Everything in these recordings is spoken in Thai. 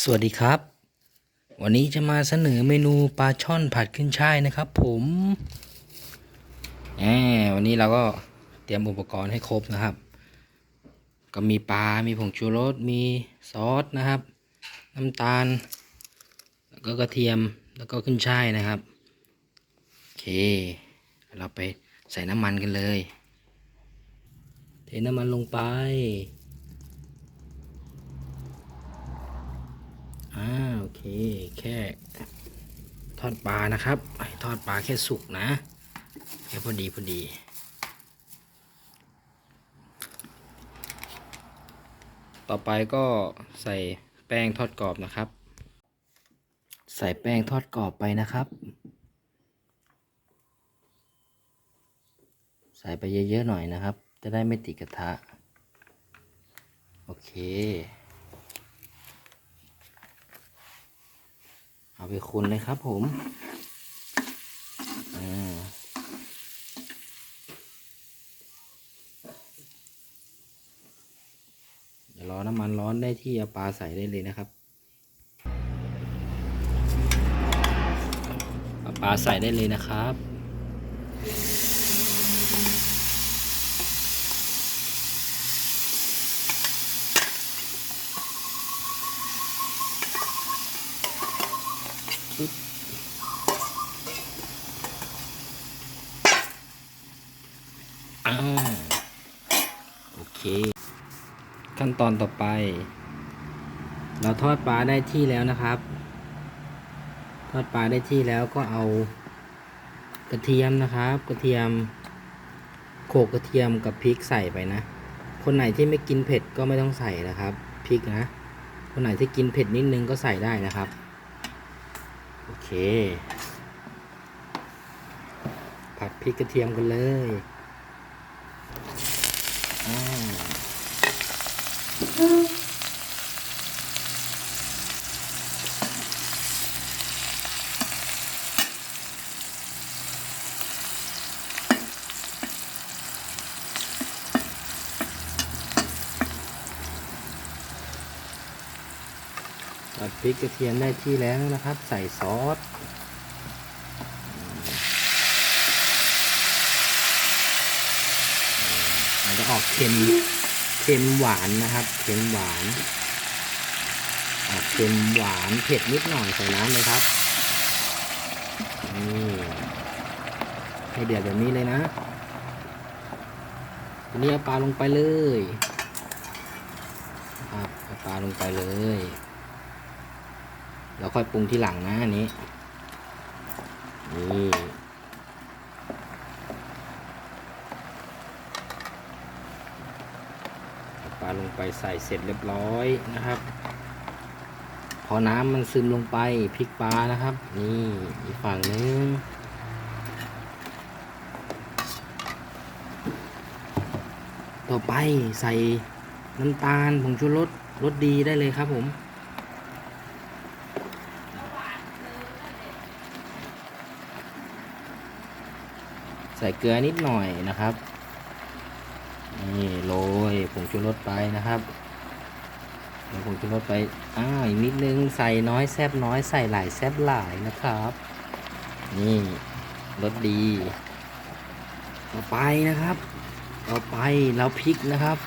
สวัสดีครับ วันนี้จะมาเสนอเมนูปลาช่อนผัดขึ้นช่ายนะครับ ผมแหมวันนี้เราก็เตรียมอุปกรณ์ให้ครบนะครับ ก็มีปลา มีผงชูรส มีซอสนะครับ น้ำตาล แล้วก็กระเทียม แล้วก็ขึ้นช่ายนะครับ โอเค เราไปใส่น้ำมันกันเลย เทน้ำมันลงไป อ่าโอเค แค่ทอดปลานะครับ ทอดปลาแค่สุกนะแค่พอดีพอดีต่อไปก็ใส่แป้งทอดกรอบนะครับ ใส่แป้งทอดกรอบไปนะครับ ใส่ไปเยอะๆหน่อยนะครับ จะได้ไม่ติดกระทะ โอเค เอาไปคุณเลยครับผมเดี๋ยวรอน้ำมันร้อนได้ที่เอาปลาใส่ได้เลยนะครับเอาปลาใส่ได้เลยนะครับ อ่าโอเค ขั้นตอนต่อไป เราทอดปลาได้ที่แล้วนะครับ ทอดปลาได้ที่แล้วก็เอากระเทียมนะครับ กระเทียม โขกกระเทียมกับพริกใส่ไปนะ คนไหนที่ไม่กินเผ็ดก็ไม่ต้องใส่นะครับพริกนะ คนไหนที่กินเผ็ดนิดนึงก็ใส่ได้นะครับ โอเค ผัดพริกกระเทียมกันเลยอ่า ผัดพริกกระเทียมได้ที่แล้วนะครับ ใส่ซอสจะออกเค็มเค็มหวานนะครับ เค็มหวาน ออกเค็มหวานเผ็ดนิดหน่อยใส่น้ำเลยครับนี่ให้เดือดแบบนี้เลยนะทีนี้เอาปลาลงไปเลยครับเอาปลาลงไปเลย แล้วค่อยปรุงที่หลังนะอันนี้ นี่ ปลาลงไปใส่เสร็จเรียบร้อยนะครับ พอน้ำมันซึมลงไปพริกปลานะครับ นี่อีกฝั่งนึงต่อไปใส่น้ำตาลผงชูรสรสดีได้เลยครับผม ส่เกลือนิดหน่อยนะครับนี่โรยผงชูรสไปนะครับโรยผงชูรสไปอ้าวอีกนิดนึงใส่น้อยแซบน้อยใส่หลายแซบหลายนะครับ นี่รสดีต่อไปนะครับ ต่อไปเราพริกนะครับ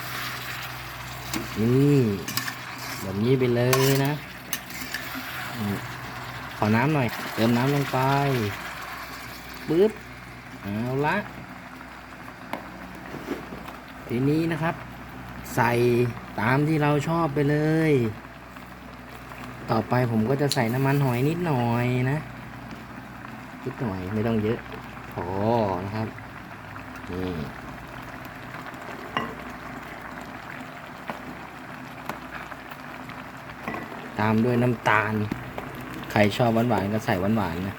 นี่แบบนี้ไปเลยนะ ขอน้ำหน่อย เติมน้ำลงไปปึ๊บ เอาละทีนี้นะครับ ใส่ตามที่เราชอบไปเลย ต่อไปผมก็จะใส่น้ำมันหอยนิดหน่อยนะนิดหน่อยไม่ต้องเยอะพอนะครับนี่ตามด้วยน้ำตาล ใครชอบหวานๆก็ใส่หวานๆนะ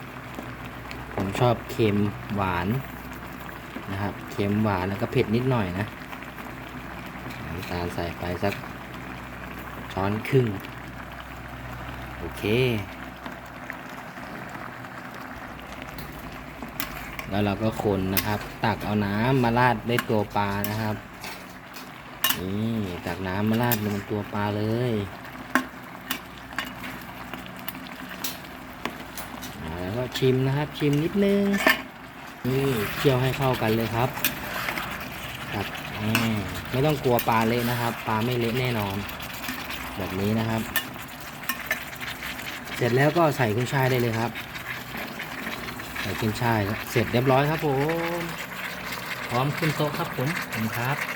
ผมชอบเค็มหวานนะครับ เค็มหวานแล้วก็เผ็ดนิดหน่อยนะน้ำตาลใส่ไปสักช้อนครึ่ง โอเค แล้วเราก็คนนะครับ ตักเอาน้ำมาราดได้ตัวปลานะครับ นี่ ตักน้ำมาราดลงตัวปลาเลย ชิมนะครับ ชิมนิดนึง นี่เคี่ยวให้เข้ากันเลยครับครับไม่ต้องกลัวปลาเละนะครับ ปลาไม่เละแน่นอน แบบนี้นะครับ เสร็จแล้วก็ใส่ขึ้นช่ายได้เลยครับ ใส่ขึ้นช่ายเสร็จเรียบร้อยครับผม พร้อมขึ้นโต๊ะครับผมขอบคุณครับ